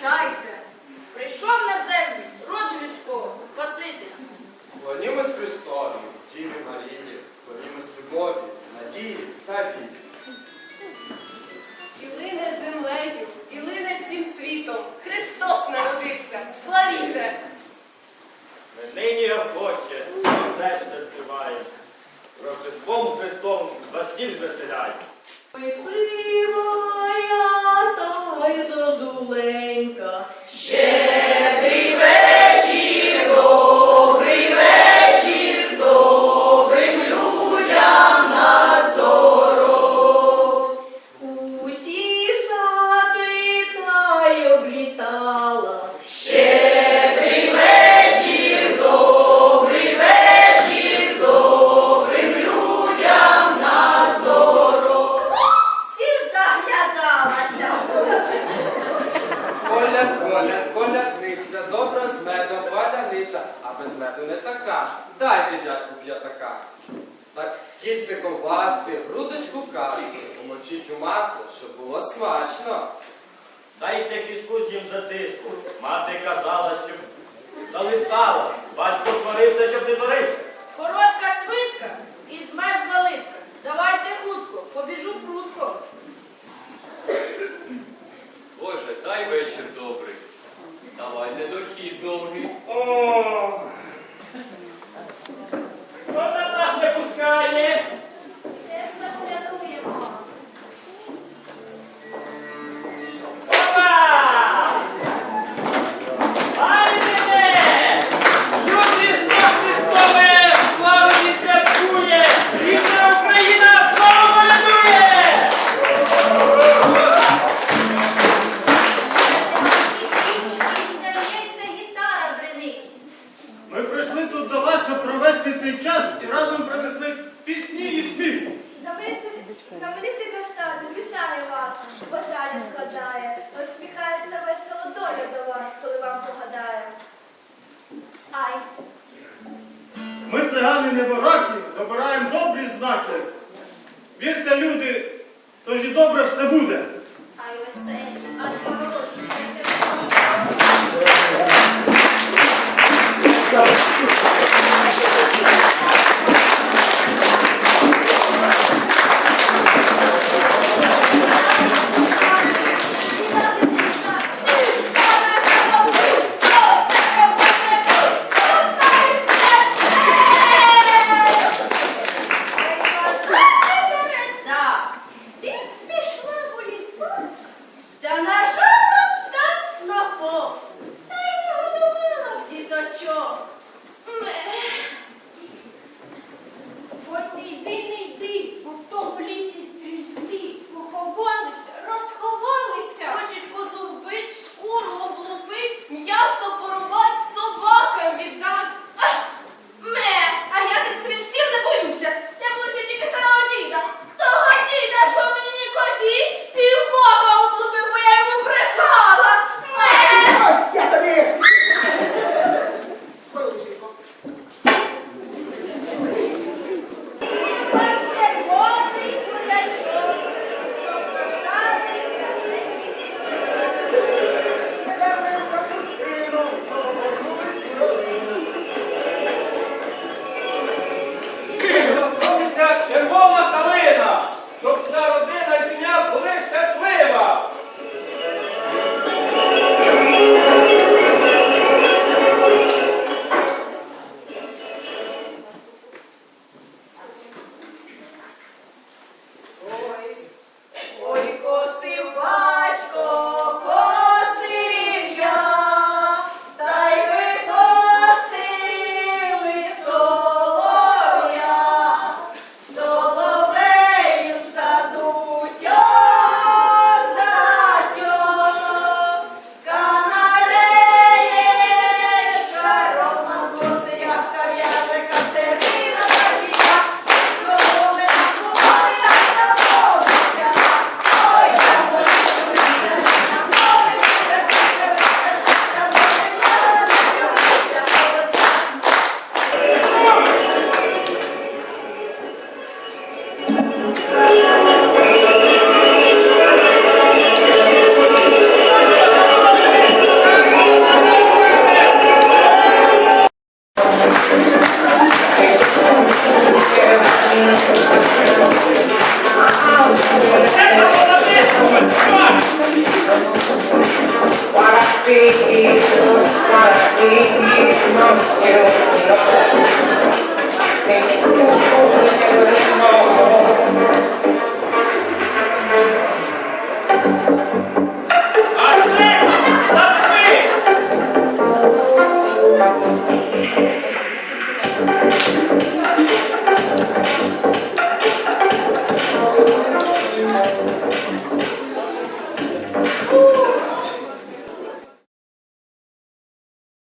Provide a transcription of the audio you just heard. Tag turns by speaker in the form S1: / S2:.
S1: сина вітайте!
S2: Прийшов на землю роду людського Спаситель.
S3: Клонімось Христові, Діві Марії, клонімось любові, надії та вірі.
S4: І лине землею, і лине всім світом. Христос народився. Славіте!
S5: Нині охоче, серце співає. Рождеством Христом вас всіх звеселяє.
S4: Ой, сивая та.
S3: Кільце ковбаски, грудочку кашки, умочіть у масло, щоб було смачно.
S5: Дайте кишку їм затишку. Мати казала, щоб дали сало. Батько сварився, щоб не дорився.
S2: Коротка свитка і змерзла литка. Давайте хутко, побіжу прутко.
S6: Боже, дай вечір добрий. Давайте дохід довгий.
S7: Знаменитий Каштан вітає вас, бажання складає, розпіхається весело доля до вас, коли вам погадає. Ай,
S8: Ми цигани не небораки, добираємо добрі знаки. Вірте, люди, тож і добре все буде.